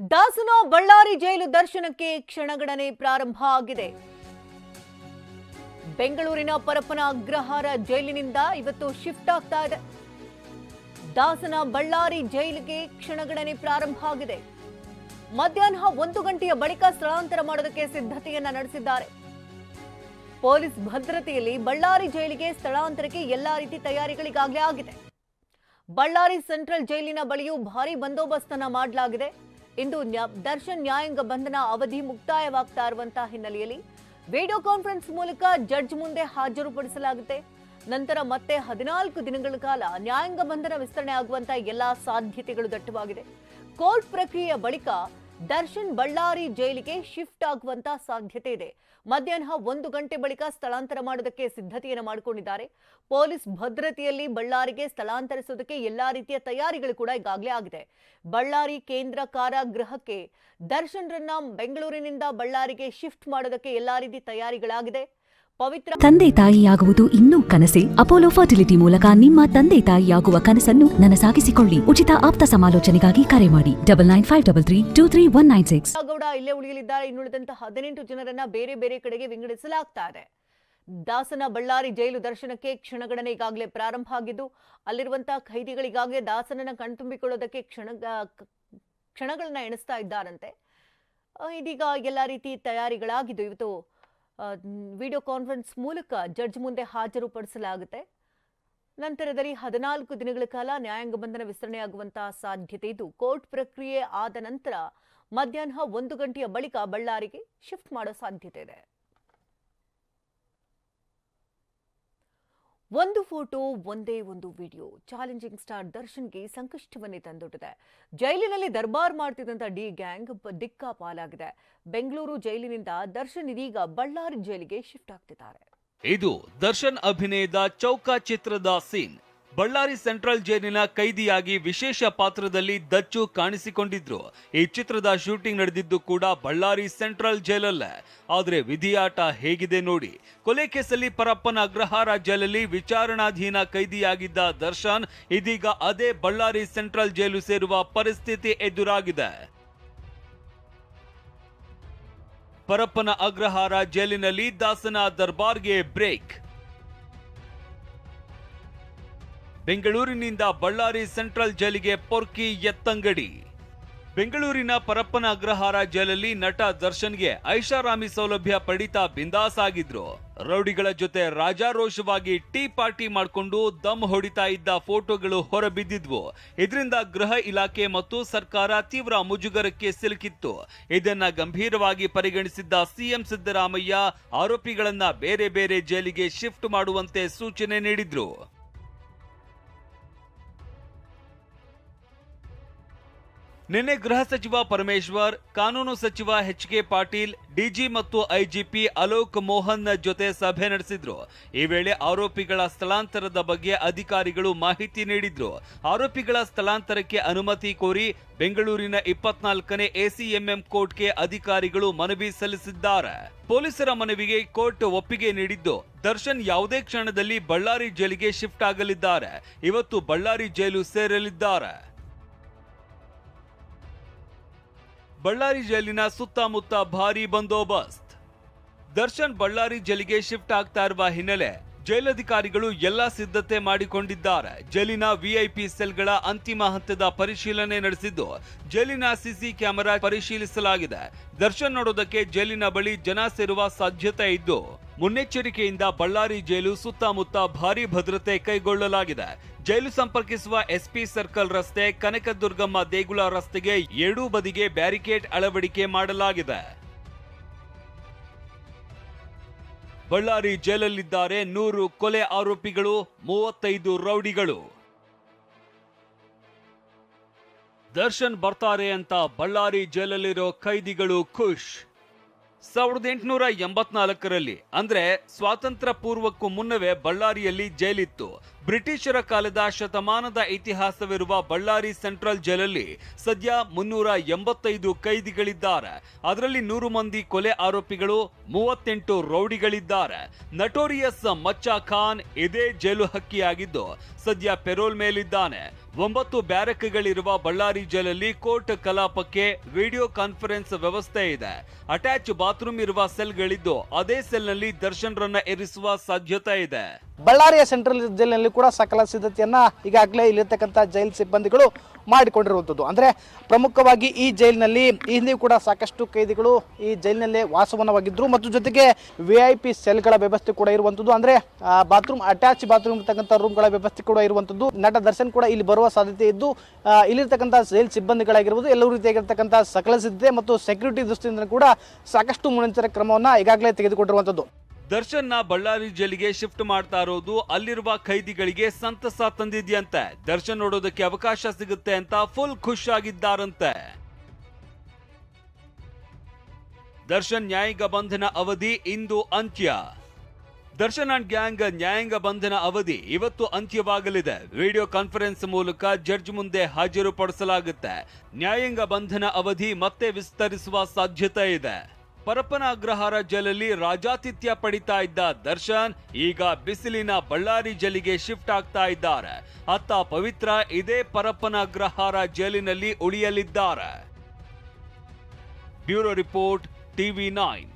ದಾಸನ ಬಳ್ಳಾರಿ ಜೈಲು ದರ್ಶನಕ್ಕೆ ಕ್ಷಣಗಣನೆ ಪ್ರಾರಂಭ ಆಗಿದೆ. ಬೆಂಗಳೂರಿನ ಪರಪ್ಪನ ಅಗ್ರಹಾರ ಜೈಲಿನಿಂದ ಇವತ್ತು ಶಿಫ್ಟ್ ಆಗ್ತಾ ಇದೆ. ದಾಸನ ಬಳ್ಳಾರಿ ಜೈಲಿಗೆ ಕ್ಷಣಗಣನೆ ಪ್ರಾರಂಭ ಆಗಿದೆ. ಮಧ್ಯಾಹ್ನ ಒಂದು ಗಂಟೆಯ ಬಳಿಕ ಸ್ಥಳಾಂತರ ಮಾಡೋದಕ್ಕೆ ಸಿದ್ಧತೆಯನ್ನ ನಡೆಸಿದ್ದಾರೆ. ಪೊಲೀಸ್ ಭದ್ರತೆಯಲ್ಲಿ ಬಳ್ಳಾರಿ ಜೈಲಿಗೆ ಸ್ಥಳಾಂತರಕ್ಕೆ ಎಲ್ಲಾ ರೀತಿ ತಯಾರಿಗಳಿಗಾಗಲೇ ಆಗಿದೆ. ಬಳ್ಳಾರಿ ಸೆಂಟ್ರಲ್ ಜೈಲಿನ ಬಳಿಯೂ ಭಾರಿ ಬಂದೋಬಸ್ತನ್ನ ಮಾಡಲಾಗಿದೆ. ಇಂದು ದರ್ಶನ್ ನ್ಯಾಯಾಂಗ ಬಂಧನ ಅವಧಿ ಮುಕ್ತಾಯವಾಗ್ತಾ ಇರುವಂತಹ ಹಿನ್ನೆಲೆಯಲ್ಲಿ ವಿಡಿಯೋ ಕಾನ್ಫರೆನ್ಸ್ ಮೂಲಕ ಜಡ್ಜ್ ಮುಂದೆ ಹಾಜರುಪಡಿಸಲಾಗುತ್ತೆ. ನಂತರ ಮತ್ತೆ ಹದಿನಾಲ್ಕು ದಿನಗಳ ಕಾಲ ನ್ಯಾಯಾಂಗ ಬಂಧನ ವಿಸ್ತರಣೆ ಆಗುವಂತಹ ಎಲ್ಲಾ ಸಾಧ್ಯತೆಗಳು ದಟ್ಟವಾಗಿದೆ. ಕೋರ್ಟ್ ಪ್ರಕ್ರಿಯೆಯ ಬಳಿಕ ದರ್ಶನ್ ಬಳ್ಳಾರಿ ಜೈಲಿಗೆ ಶಿಫ್ಟ್ ಆಗುವಂತ ಸಾಧ್ಯತೆ ಇದೆ. ಮಧ್ಯಾಹ್ನ ಒಂದು ಗಂಟೆ ಬಳಿಕ ಸ್ಥಳಾಂತರ ಮಾಡೋದಕ್ಕೆ ಸಿದ್ಧತೆಯನ್ನು ಮಾಡಿಕೊಂಡಿದ್ದಾರೆ. ಪೊಲೀಸ್ ಭದ್ರತೆಯಲ್ಲಿ ಬಳ್ಳಾರಿಗೆ ಸ್ಥಳಾಂತರಿಸೋದಕ್ಕೆ ಎಲ್ಲಾ ರೀತಿಯ ತಯಾರಿಗಳು ಕೂಡ ಈಗಾಗಲೇ ಆಗಿದೆ. ಬಳ್ಳಾರಿ ಕೇಂದ್ರ ಕಾರಾಗೃಹಕ್ಕೆ ದರ್ಶನ್ರನ್ನ ಬೆಂಗಳೂರಿನಿಂದ ಬಳ್ಳಾರಿಗೆ ಶಿಫ್ಟ್ ಮಾಡೋದಕ್ಕೆ ಎಲ್ಲಾ ರೀತಿ ತಯಾರಿಗಳಾಗಿದೆ. ಪವಿತ್ರ ತಂದೆ ತಾಯಿಯಾಗುವುದು ಇನ್ನೂ ಕನಸೆ. ಅಪೋಲೋ ಫರ್ಟಿಲಿಟಿ ಮೂಲಕ ನಿಮ್ಮ ತಂದೆ ತಾಯಿಯಾಗುವ ಕನಸನ್ನು ನನಸಾಗಿಸಿಕೊಳ್ಳಿ. ಉಚಿತ ಆಪ್ತ ಸಮಾಲೋಚನೆಗಾಗಿ ಕರೆ ಮಾಡಿ. Double nine five double three two three one nine six. Gowda ಇಲ್ಲೇ ಉಳಿಯಲಿದ್ದಾರೆ. ಇನ್ನುಳಿದಂತ ಹದಿನೆಂಟು ಜನರನ್ನ ಬೇರೆ ಬೇರೆ ಕಡೆಗೆ ವಿಂಗಡಿಸಲಾಗ್ತಾ ಇದೆ ದಾಸನ ಬಳ್ಳಾರಿ ಜೈಲು ದರ್ಶನಕ್ಕೆ ಕ್ಷಣಗಣನೆ ಈಗಾಗಲೇ ಪ್ರಾರಂಭ ಆಗಿದ್ದು ಅಲ್ಲಿರುವಂತಹ ಖೈದಿಗಳಿಗಾಗಲೇ ದಾಸನನ್ನ ಕಣ್ತುಂಬಿಕೊಳ್ಳೋದಕ್ಕೆ ಕ್ಷಣ ಕ್ಷಣಗಳನ್ನ ಎಣಿಸ್ತಾ ಇದ್ದಾರಂತೆ. ಇದೀಗ ಎಲ್ಲ ರೀತಿ ತಯಾರಿಗಳಾಗಿದ್ದು ಇವತ್ತು ವಿಡಿಯೋ ಕಾನ್ಫರೆನ್ಸ್ ಮೂಲಕ ಜಡ್ಜ್ ಮುಂದೆ ಹಾಜರುಪಡಿಸಲಾಗುತ್ತೆ. ನಂತರದಲ್ಲಿ ಹದಿನಾಲ್ಕು ದಿನಗಳ ಕಾಲ ನ್ಯಾಯಾಂಗ ಬಂಧನ ವಿಸ್ತರಣೆಯಾಗುವಂತಹ ಸಾಧ್ಯತೆ ಇದ್ದು, ಕೋರ್ಟ್ ಪ್ರಕ್ರಿಯೆ ಆದ ನಂತರ ಮಧ್ಯಾಹ್ನ ಒಂದು ಗಂಟೆಯ ಬಳಿಕ ಬಳ್ಳಾರಿಗೆ ಶಿಫ್ಟ್ ಮಾಡೋ ಸಾಧ್ಯತೆ ಇದೆ. ಒಂದು ಫೋಟೋ, ಒಂದೇ ಒಂದು ವಿಡಿಯೋ. ಚಾಲೆಂಜಿಂಗ್ ಸ್ಟಾರ್ ದರ್ಶನ್ಗೆ ಸಂಕಷ್ಟವನ್ನೇ ತಂದೊಡ್ಡಿದೆ. ಜೈಲಿನಲ್ಲಿ ದರ್ಬಾರ್ ಮಾಡ್ತಿದ್ದಂಥ ಡಿ ಗ್ಯಾಂಗ್ ದಿಕ್ಕಾ ಪಾಲಾಗಿದೆ. ಬೆಂಗಳೂರು ಜೈಲಿನಿಂದ ದರ್ಶನ್ ಇದೀಗ ಬಳ್ಳಾರಿ ಜೈಲಿಗೆ ಶಿಫ್ಟ್ ಆಗ್ತಿದ್ದಾರೆ. ಇದು ದರ್ಶನ್ ಅಭಿನಯದ ಚೌಕ ಚಿತ್ರದ ಸೀನ್. ಬಳ್ಳಾರಿ ಸೆಂಟ್ರಲ್ ಜೈಲಿನ ಕೈದಿಯಾಗಿ ವಿಶೇಷ ಪಾತ್ರದಲ್ಲಿ ದಚ್ಚು ಕಾಣಿಸಿಕೊಂಡಿದ್ರು. ಈ ಚಿತ್ರದ ಶೂಟಿಂಗ್ ನಡೆದಿದ್ದು ಕೂಡ ಬಳ್ಳಾರಿ ಸೆಂಟ್ರಲ್ ಜೈಲಲ್ಲೇ. ಆದರೆ ವಿಧಿಯಾಟ ಹೇಗಿದೆ ನೋಡಿ. ಕೊಲೆ ಕೇಸಲ್ಲಿ ಪರಪ್ಪನ ಅಗ್ರಹಾರ ಜೈಲಲ್ಲಿ ವಿಚಾರಣಾಧೀನ ಕೈದಿಯಾಗಿದ್ದ ದರ್ಶನ್ ಇದೀಗ ಅದೇ ಬಳ್ಳಾರಿ ಸೆಂಟ್ರಲ್ ಜೈಲು ಸೇರುವ ಪರಿಸ್ಥಿತಿ ಎದುರಾಗಿದೆ. ಪರಪ್ಪನ ಅಗ್ರಹಾರ ಜೈಲಿನಲ್ಲಿ ದಾಸನ ದರ್ಬಾರ್ಗೆ ಬ್ರೇಕ್. ಬೆಂಗಳೂರಿನಿಂದ ಬಳ್ಳಾರಿ ಸೆಂಟ್ರಲ್ ಜೈಲಿಗೆ ಪೊರ್ಕಿ ಎತ್ತಂಗಡಿ. ಬೆಂಗಳೂರಿನ ಪರಪ್ಪನ ಅಗ್ರಹಾರ ಜೈಲಲ್ಲಿ ನಟ ದರ್ಶನ್ಗೆ ಐಷಾರಾಮಿ ಸೌಲಭ್ಯ ಪಡಿತಾ ಬಿಂದಾಸ್ ಆಗಿದ್ರು ರೌಡಿಗಳ ಜೊತೆ ರಾಜಾರೋಷವಾಗಿ ಟೀ ಪಾರ್ಟಿ ಮಾಡ್ಕೊಂಡು ದಮ್ ಹೊಡಿತಾ ಇದ್ದ ಫೋಟೋಗಳು ಹೊರಬಿದ್ದಿದ್ವು. ಇದರಿಂದ ಗೃಹ ಇಲಾಖೆ ಮತ್ತು ಸರ್ಕಾರ ತೀವ್ರ ಮುಜುಗರಕ್ಕೆ ಸಿಲುಕಿತ್ತು. ಇದನ್ನ ಗಂಭೀರವಾಗಿ ಪರಿಗಣಿಸಿದ್ದ ಸಿಎಂ ಸಿದ್ದರಾಮಯ್ಯ ಆರೋಪಿಗಳನ್ನ ಬೇರೆ ಬೇರೆ ಜೈಲಿಗೆ ಶಿಫ್ಟ್ ಮಾಡುವಂತೆ ಸೂಚನೆ ನೀಡಿದ್ರು. ನಿನ್ನೆ ಗೃಹ ಸಚಿವ ಪರಮೇಶ್ವರ್, ಕಾನೂನು ಸಚಿವ ಎಚ್ ಕೆ ಪಾಟೀಲ್, ಡಿಜಿ ಮತ್ತು ಐಜಿಪಿ ಅಲೋಕ್ ಮೋಹನ್ ಜೊತೆ ಸಭೆ ನಡೆಸಿದ್ರು. ಈ ವೇಳೆ ಆರೋಪಿಗಳ ಸ್ಥಳಾಂತರದ ಬಗ್ಗೆ ಅಧಿಕಾರಿಗಳು ಮಾಹಿತಿ ನೀಡಿದ್ರು. ಆರೋಪಿಗಳ ಸ್ಥಳಾಂತರಕ್ಕೆ ಅನುಮತಿ ಕೋರಿ ಬೆಂಗಳೂರಿನ ಇಪ್ಪತ್ನಾಲ್ಕನೇ ಎಸಿಎಂಎಂ ಕೋರ್ಟ್ಗೆ ಅಧಿಕಾರಿಗಳು ಮನವಿ ಸಲ್ಲಿಸಿದ್ದಾರೆ. ಪೊಲೀಸರ ಮನವಿಗೆ ಕೋರ್ಟ್ ಒಪ್ಪಿಗೆ ನೀಡಿದ್ದು, ದರ್ಶನ್ ಯಾವುದೇ ಕ್ಷಣದಲ್ಲಿ ಬಳ್ಳಾರಿ ಜೈಲಿಗೆ ಶಿಫ್ಟ್ ಆಗಲಿದ್ದಾರೆ. ಇವತ್ತು ಬಳ್ಳಾರಿ ಜೈಲು ಸೇರಲಿದ್ದಾರೆ. ಬಳ್ಳಾರಿ ಜೈಲಿನ ಸುತ್ತಮುತ್ತ ಭಾರಿ ಬಂದೋಬಸ್ತ್. ದರ್ಶನ್ ಬಳ್ಳಾರಿ ಜೈಲಿಗೆ ಶಿಫ್ಟ್ ಆಗ್ತಾ ಇರುವ ಹಿನ್ನೆಲೆ ಜೈಲಧಿಕಾರಿಗಳು ಎಲ್ಲಾ ಸಿದ್ಧತೆ ಮಾಡಿಕೊಂಡಿದ್ದಾರೆ. ಜೈಲಿನ ವಿಐಪಿ ಸೆಲ್ಗಳ ಅಂತಿಮ ಹಂತದ ಪರಿಶೀಲನೆ ನಡೆಸಿದ್ದು ಜೈಲಿನ ಸಿಸಿ ಕ್ಯಾಮೆರಾ ಪರಿಶೀಲಿಸಲಾಗಿದೆ. ದರ್ಶನ್ ನೋಡೋದಕ್ಕೆ ಜೈಲಿನ ಬಳಿ ಜನ ಸೇರುವ ಸಾಧ್ಯತೆ ಇದ್ದು ಮುನ್ನೆಚ್ಚರಿಕೆಯಿಂದ ಬಳ್ಳಾರಿ ಜೈಲು ಸುತ್ತಮುತ್ತ ಭಾರಿ ಭದ್ರತೆ ಕೈಗೊಳ್ಳಲಾಗಿದೆ. ಜೈಲು ಸಂಪರ್ಕಿಸುವ ಎಸ್ಪಿ ಸರ್ಕಲ್ ರಸ್ತೆ, ಕನಕದುರ್ಗಮ್ಮ ದೇಗುಲ ರಸ್ತೆಗೆ ಎರಡೂ ಬದಿಗೆ ಬ್ಯಾರಿಕೇಡ್ ಅಳವಡಿಕೆ ಮಾಡಲಾಗಿದೆ. ಬಳ್ಳಾರಿ ಜೈಲಲ್ಲಿದ್ದಾರೆ ನೂರು ಕೊಲೆ ಆರೋಪಿಗಳು, ಮೂವತ್ತೈದು ರೌಡಿಗಳು. ದರ್ಶನ್ ಬರ್ತಾರೆ ಅಂತ ಬಳ್ಳಾರಿ ಜೈಲಲ್ಲಿರೋ ಖೈದಿಗಳು ಖುಷ್. ಸಾವಿರದ ಎಂಟುನೂರ ಎಂಬತ್ನಾಲ್ಕರಲ್ಲಿ ಅಂದ್ರೆ ಸ್ವಾತಂತ್ರ್ಯ ಪೂರ್ವಕ್ಕೂ ಮುನ್ನವೇ ಬಳ್ಳಾರಿಯಲ್ಲಿ ಜೈಲಿತ್ತು. ಬ್ರಿಟಿಷರ ಕಾಲದ ಶತಮಾನದ ಇತಿಹಾಸವಿರುವ ಬಳ್ಳಾರಿ ಸೆಂಟ್ರಲ್ ಜೈಲಲ್ಲಿ ಸದ್ಯ ಮುನ್ನೂರ ಎಂಬತ್ತೈದು ಕೈದಿಗಳಿದ್ದಾರೆ. ಅದರಲ್ಲಿ ನೂರು ಮಂದಿ ಕೊಲೆ ಆರೋಪಿಗಳು, ಮೂವತ್ತೆಂಟು ರೌಡಿಗಳಿದ್ದಾರೆ. ನಟೋರಿಯಸ್ ಮಚ್ಚಾ ಖಾನ್ ಇದೇ ಜೈಲು ಹಕ್ಕಿಯಾಗಿದ್ದು, ಸದ್ಯ ಪೆರೋಲ್ ಮೇಲಿದ್ದಾನೆ. ಒಂಬತ್ತು ಬ್ಯಾರಕ್ಗಳಿರುವ ಬಳ್ಳಾರಿ ಜೈಲಲ್ಲಿ ಕೋರ್ಟ್ ಕಲಾಪಕ್ಕೆ ವಿಡಿಯೋ ಕಾನ್ಫರೆನ್ಸ್ ವ್ಯವಸ್ಥೆ ಇದೆ. ಅಟ್ಯಾಚ್ ಬಾತ್ರೂಮ್ ಇರುವ ಸೆಲ್ಗಳಿದ್ದು, ಅದೇ ಸೆಲ್ನಲ್ಲಿ ದರ್ಶನ್ ರನ್ನ ಇರಿಸುವ ಸಾಧ್ಯತೆ ಇದೆ. ಬಳ್ಳಾರಿಯ ಸೆಂಟ್ರಲ್ ಜೈಲಿನಲ್ಲಿ ಕೂಡ ಸಕಲ ಸಿದ್ಧತೆಯನ್ನು ಈಗಾಗಲೇ ಇಲ್ಲಿರ್ತಕ್ಕಂಥ ಜೈಲ್ ಸಿಬ್ಬಂದಿಗಳು ಮಾಡಿಕೊಂಡಿರುವಂಥದ್ದು. ಅಂದ್ರೆ ಪ್ರಮುಖವಾಗಿ ಈ ಜೈಲಿನಲ್ಲಿ ಈ ಹಿಂದೆಯೂ ಕೂಡ ಸಾಕಷ್ಟು ಕೈದಿಗಳು ಈ ಜೈಲಿನಲ್ಲೇ ವಾಸವನವಾಗಿದ್ದರು ಮತ್ತು ಜೊತೆಗೆ ವಿ ಐ ಪಿ ಸೆಲ್ಗಳ ವ್ಯವಸ್ಥೆ ಕೂಡ ಇರುವಂಥದ್ದು. ಅಂದ್ರೆ ಬಾತ್ರೂಮ್, ಅಟ್ಯಾಚ್ ಬಾತ್ರೂಮ್ ಇರ್ತಕ್ಕಂಥ ರೂಮ್ಗಳ ವ್ಯವಸ್ಥೆ ಕೂಡ ಇರುವಂಥದ್ದು. ನಟ ದರ್ಶನ್ ಕೂಡ ಇಲ್ಲಿ ಬರುವ ಸಾಧ್ಯತೆ ಇದ್ದು ಇಲ್ಲಿರ್ತಕ್ಕಂಥ ಜೈಲ್ ಸಿಬ್ಬಂದಿಗಳಾಗಿರ್ಬೋದು ಎಲ್ಲ ರೀತಿಯಾಗಿರ್ತಕ್ಕಂಥ ಸಕಲ ಸಿದ್ಧತೆ ಮತ್ತು ಸೆಕ್ಯೂರಿಟಿ ದೃಷ್ಟಿಯಿಂದ ಕೂಡ ಸಾಕಷ್ಟು ಮುನ್ನೆಚ್ಚರಿಕೆ ಕ್ರಮವನ್ನ ಈಗಾಗಲೇ ತೆಗೆದುಕೊಂಡಿರುವಂಥದ್ದು. ದರ್ಶನ್ನ ಬಳ್ಳಾರಿ ಜೈಲಿಗೆ ಶಿಫ್ಟ್ ಮಾಡ್ತಾ ಇರೋದು ಅಲ್ಲಿರುವ ಖೈದಿಗಳಿಗೆ ಸಂತಸ ತಂದಿದ್ಯಂತೆ. ದರ್ಶನ್ ನೋಡೋದಕ್ಕೆ ಅವಕಾಶ ಸಿಗುತ್ತೆ ಅಂತ ಫುಲ್ ಖುಷ್ ಆಗಿದ್ದಾರಂತೆ ದರ್ಶನ್ ನ್ಯಾಯಾಂಗ ಬಂಧನ ಅವಧಿ ಇಂದು ಅಂತ್ಯ. ದರ್ಶನ್ ಅಂಡ್ ಗ್ಯಾಂಗ್ ನ್ಯಾಯಾಂಗ ಬಂಧನ ಅವಧಿ ಇವತ್ತು ಅಂತ್ಯವಾಗಲಿದೆ. ವಿಡಿಯೋ ಕಾನ್ಫರೆನ್ಸ್ ಮೂಲಕ ಜಡ್ಜ್ ಮುಂದೆ ಹಾಜರುಪಡಿಸಲಾಗುತ್ತೆ. ನ್ಯಾಯಾಂಗ ಬಂಧನ ಅವಧಿ ಮತ್ತೆ ವಿಸ್ತರಿಸುವ ಸಾಧ್ಯತೆ ಇದೆ. ಪರಪ್ಪನ ಅಗ್ರಹಾರ ಜಲಲ್ಲಿ ರಾಜಾತಿಥ್ಯ ಪಡಿತಾ ಇದ್ದ ದರ್ಶನ್ ಈಗ ಬಿಸಿಲಿನ ಬಳ್ಳಾರಿ ಜಲಿಗೆ ಶಿಫ್ಟ್ ಆಗ್ತಾ ಇದ್ದಾರೆ. ಅತ್ತ ಪವಿತ್ರ ಇದೇ ಪರಪ್ಪನ ಅಗ್ರಹಾರ ಜೈಲಿನಲ್ಲಿ ಉಳಿಯಲಿದ್ದಾರೆ. Bureau report TV nine.